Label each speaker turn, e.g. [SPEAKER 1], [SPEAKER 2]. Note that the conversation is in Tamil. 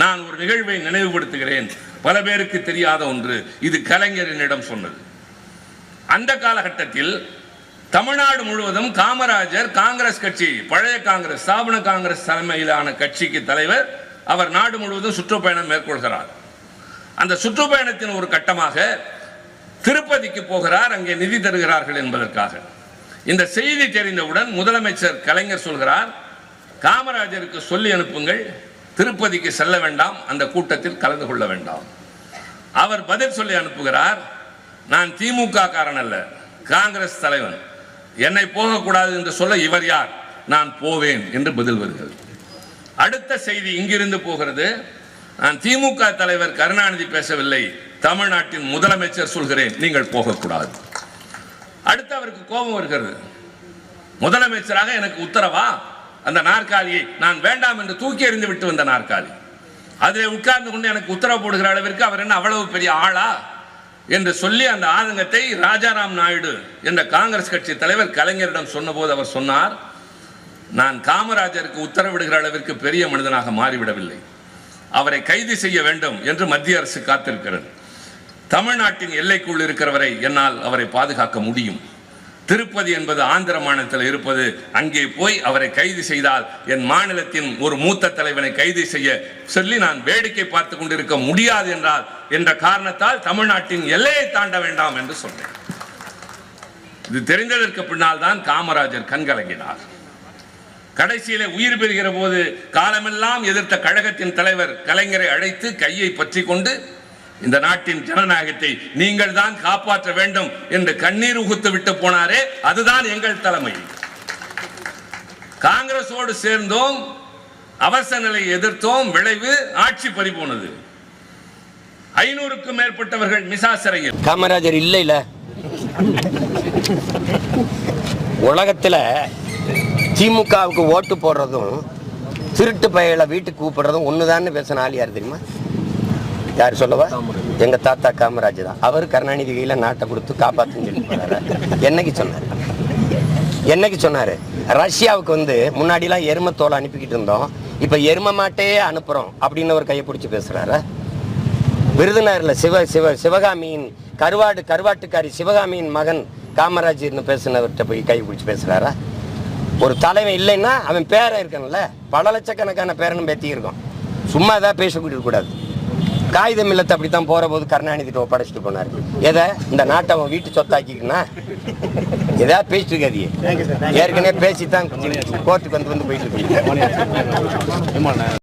[SPEAKER 1] நான் ஒரு நிகழ்வை நினைவுபடுத்துகிறேன். பல பேருக்கு தெரியாத ஒன்று இது கலைஞரினிடம் சொன்னது. அந்த காலகட்டத்தில் தமிழ்நாடு முழுவதும் காமராஜர் காங்கிரஸ் கட்சி பழைய காங்கிரஸ் ஸ்தாபன காங்கிரஸ் தலைமையிலான கட்சிக்கு தலைவர் அவர் நாடு முழுவதும் சுற்றுப்பயணம் மேற்கொள்கிறார். அந்த சுற்றுப்பயணத்தின் ஒரு கட்டமாக திருப்பதிக்கு போகிறார் அங்கே நிதி தருகிறார்கள் என்பதற்காக. இந்த செய்தி தெரிந்தவுடன் முதலமைச்சர் கலைஞர் சொல்கிறார் காமராஜருக்கு சொல்லி அனுப்புங்கள் திருப்பதிக்கு செல்ல வேண்டாம் அந்த கூட்டத்தில் கலந்து கொள்ள வேண்டாம். அவர் பதில் சொல்லி அனுப்புகிறார் நான் திமுக காரன் அல்ல காங்கிரஸ் தலைவன். என்னை போகக்கூடாது என்று சொல்ல இவர் யார்? நான் போவேன் என்று பதில் வருகிறது. அடுத்த செய்தி இங்கிருந்து போகிறது. நான் திமுக தலைவர் கருணாநிதி பேசவில்லை தமிழ்நாட்டின் முதலமைச்சர் சொல்கிறேன் நீங்கள் போகக்கூடாது. அடுத்து அவருக்கு கோபம் வருகிறது. முதலமைச்சராக எனக்கு உத்தரவா? அந்த நாற்காலியை நான் வேண்டாம் என்று தூக்கி எறிந்து விட்டு வந்த நாற்காலி. அதில் உட்கார்ந்து கொண்டு எனக்கு உத்தரவு போடுகிற அளவிற்கு அவர் என்ன அவ்வளவு பெரிய ஆளா என்று சொல்லி அந்த ஆதங்கத்தை ராஜாராம் நாயுடு என்ற காங்கிரஸ் கட்சி தலைவர் கலைஞரிடம் சொன்னபோது அவர் சொன்னார் நான் காமராஜருக்கு உத்தரவிடுகிற அளவிற்கு பெரிய மனிதனாக மாறிவிடவில்லை. அவரை கைது செய்ய வேண்டும் என்று மத்திய அரசு காத்திருக்கிறது. தமிழ்நாட்டின் எல்லைக்குள் இருக்கிறவரை என்னால் அவரை பாதுகாக்க முடியும். திருப்பதி என்பது ஆந்திர மாநிலத்தில் இருப்பது. அங்கே போய் அவரை கைது செய்தால் என் மாநிலத்தின் ஒரு மூத்த தலைவனை கைது செய்ய சொல்லி நான் வேடிக்கை பார்த்து கொண்டிருக்க முடியாது என்றால் என்ற காரணத்தால் தமிழ்நாட்டின் எல்லையை தாண்ட வேண்டாம் என்று சொன்னேன். இது தெரிந்ததற்கு பின்னால் தான் காமராஜர் கண்கலங்கினார். கடைசியிலே உயிர் பெறுகிற போது காலமெல்லாம் எதிர்த்த கழகத்தின் தலைவர் கலைஞரை அழைத்து கையை பற்றி கொண்டு இந்த நாட்டின் ஜனநாயகத்தை நீங்கள் தான் காப்பாற்ற வேண்டும் என்று கண்ணீர் உகுத்து விட்டு போனாரே அதுதான் எங்கள் தலைமை. காங்கிரஸோடு சேர்ந்தோம் அவசர நிலையை எதிர்த்தோம் விளைவு ஆட்சி பறிபோனது ஐநூறுக்கும் மேற்பட்டவர்கள் மிசா சிறையில்.
[SPEAKER 2] காமராஜர் இல்லைல. உலகத்துல திமுகவுக்கு ஓட்டு போடுறதும் திருட்டு பயலை வீட்டுக்கு கூப்பிடுறதும் ஒண்ணுதான்னு பேசின ஆள் யார் தெரியுமா? யார் சொல்லவா? எங்க தாத்தா காமராஜ் தான். அவர் கருணாநிதி கையில நாட்டை கொடுத்து காப்பாத்துன்னு சொல்லி என்னைக்கு சொன்னாரு? என்னைக்கு சொன்னாரு? ரஷ்யாவுக்கு வந்து முன்னாடிலாம் எருமை தோலை அனுப்பிக்கிட்டு இருந்தோம். இப்ப எருமை மாட்டே அனுப்புறோம் அப்படின்னு ஒரு கையை பிடிச்சி பேசுறாரு? விருதுநகர்ல சிவ சிவ சிவகாமியின் கருவாடு கருவாட்டுக்காரி சிவகாமியின் மகன் காமராஜர்னு பேசினவர்கிட்ட போய் கை பிடிச்சி பேசுறாரா? ஒரு தலைவன் இல்லைன்னா அவன் பேரன் இருக்கணும்ல பல லட்சக்கணக்கான பேரனும் பேத்தி இருக்கும். சும்மா ஏதாவது பேசக்கூடாது. கூடாது காகிதம் இல்லத்தை அப்படித்தான் போற போது கருணாநிதிட்ட ஒப்படைச்சிட்டு போனார். எதை? இந்த நாட்டை அவன் வீட்டு சொத்தாக்கிக்கனா? ஏதாவது பேசிட்டு இருக்காதியே ஏற்கனவே பேசித்தான் கோர்ட்டுக்கு வந்து வந்து போயிட்டு இருக்கு